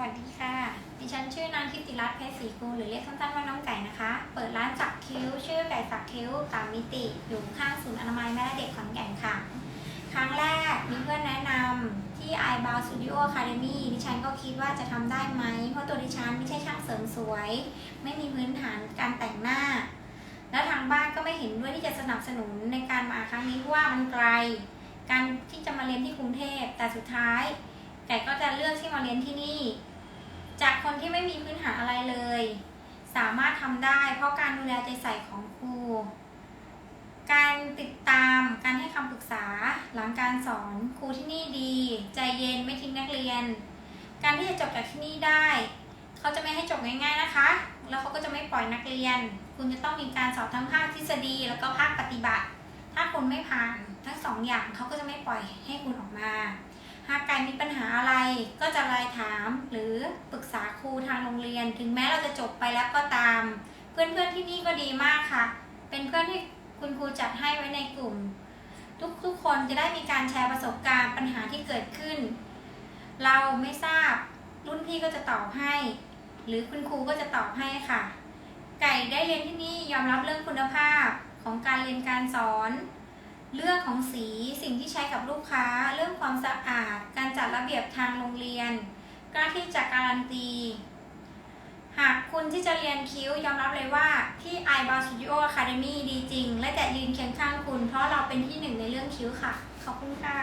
วัสดีค่ะ ดิฉันชื่อนางทิติรัตน์เพชรศรีกูลหรือเรียกสั้นๆว่าน้องไก่นะคะ เปิดร้านสักคิ้ว ชื่อไก่สักคิ้วสามมิติ อยู่ข้างศูนย์อนามัยแม่และเด็กขอนแก่นค่ะ ครั้งแรกมีเพื่อนแนะนำที่ i b o u Studio Academy ดิฉันก็คิดว่าจะทำได้ไหม เพราะตัวดิฉันไม่ใช่ช่างเสริมสวย ไม่มีพื้นฐานการแต่งหน้า แล้วทางบ้านก็ไม่เห็นด้วยที่จะสนับสนุนในการมาครั้งนี้เพราะว่ามันไกล การที่จะมาเรียนที่กรุงเทพ แต่สุดท้ายไก่ก็ ลือกที่มาเรียนที่นี่ จากคนที่ไม่มีพื้นฐานอะไรเลย สามารถทำได้ เพราะการดูแลใจใส่ของครู การติดตามการให้คำปรึกษาหลังการสอนครูที่นี่ดี ใจเย็นไม่ทิ้งนักเรียน การที่จะจบจากที่นี่ได้ เขาจะไม่ให้จบง่าย ๆนะคะ แล้วเขาก็จะไม่ปล่อยนักเรียน คุณจะต้องมีการสอบทั้งภาคทฤษฎี แล้วก็ภาคปฏิบัติ ถ้าคุณไม่ผ่านทั้งสองอย่างเขาก็จะไม่ปล่อยให้คุณออกมา หากไก่มีปัญหา อะไรก็จะไลน์ถามหรือปรึกษาครูทางโรงเรียน ถึงแม้เราจะจบไปแล้วก็ตาม เพื่อนๆที่นี่ก็ดีมากค่ะ เป็นเพื่อนที่คุณครูจัดให้ไว้ในกลุ่ม ทุกๆคนจะได้มีการแชร์ประสบการณ์ปัญหาที่เกิดขึ้น เราไม่ทราบรุ่นพี่ก็จะตอบให้ หรือคุณครูก็จะตอบให้ค่ะ ไก่ได้เรียนที่นี่ยอมรับเรื่องคุณภาพของการเรียนการสอน เรื่องของสีสิ่งที่ใช้กับลูกค้า เรื่องความสะอาด การจัดระเบียบทางโรงเรียนกล้าที่จะการันตี หากคุณที่จะเรียนคิ้วยอมรับเลยว่าที่ i b a r Studio Academy ดีจริง และจะยืนเคียงข้างคุณ เพราะเราเป็นที่หนึ่งในเรื่องคิ้วค่ะ ขอบคุณค่ะ